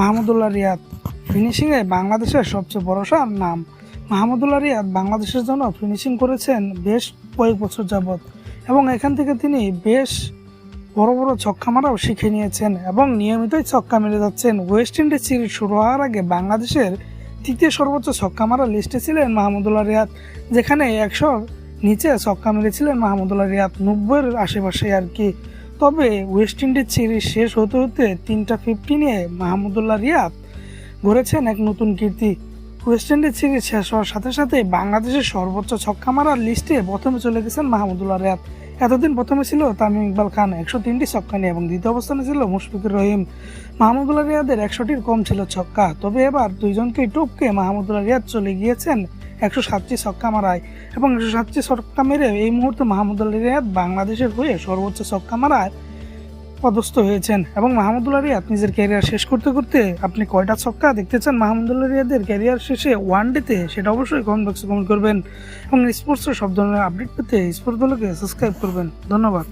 মাহমুদুল্লাহ রিয়াদ। ফিনিশিংয়ে বাংলাদেশের সবচেয়ে ভরসার নাম। মাহমুদুল্লাহ রিয়াদ বাংলাদেশের জন্য ফিনিশিং করেছেন বেশ কয়েক বছর যাবৎ এবং এখান থেকে তিনি বেশ বড় বড় ছক্কা মারাও শিখে নিয়েছেন এবং নিয়মিতই ছক্কা মেরে যাচ্ছেন। ওয়েস্ট ইন্ডিজ সিরিজ শুরু হওয়ার আগে বাংলাদেশের তৃতীয় সর্বোচ্চ ছক্কা মারা লিস্টে ছিলেন মাহমুদুল্লাহ রিয়াদ, যেখানে একশোর নিচে ছক্কা মেরেছিলেন মাহমুদুল্লাহ রিয়াদ। নব্বইয়ের আশেপাশে আর কি। তবে ওয়েস্ট ইন্ডিজ সিরিজ শেষ হতে হতে তিনটা ফিফটি নিয়ে মাহমুদুল্লাহ রিয়াদ গড়েছেন এক নতুন কীর্তি। ওয়েস্ট ইন্ডিজ সিরিজ শেষ হওয়ার সাথে সাথে বাংলাদেশের সর্বোচ্চ ছক্কা মারার লিস্টে প্রথমে চলে গেছেন মাহমুদুল্লাহ রিয়াদ। এতদিন প্রথমে ছিল তামিম ইকবাল খান একশো তিনটি ছক্কা নিয়ে এবং দ্বিতীয় অবস্থানে ছিল মুশফিকুর রহিম। মাহমুদুল্লাহ রিয়াদের একশোটির কম ছিল ছক্কা। তবে এবার দুইজনকেই টপকে মাহমুদুল্লাহ রিয়াদ চলে গিয়েছেন একশো সাতটি ছক্কা মারায় এবং একশো সাতটি ছক্কা মেরে এই মুহূর্তে মাহমুদুল্লাহ রিয়াদ বাংলাদেশের হয়ে সর্বোচ্চ ছক্কা মারায় পদস্থ হয়েছেন। এবং মাহমুদুল্লাহ রিয়াদ নিজের ক্যারিয়ার শেষ করতে করতে আপনি কয়টা ছক্কা দেখতে চান? মাহমুদুল্লাহ রিয়াদের ক্যারিয়ার শেষে ওয়ান ডেতে সেটা অবশ্যই কমেন্ট বক্সে কমেন্ট করবেন। এবং স্পোর্টসের সব ধরনের আপডেট পেতে স্পোর্টস দলকে সাবস্ক্রাইব করবেন। ধন্যবাদ।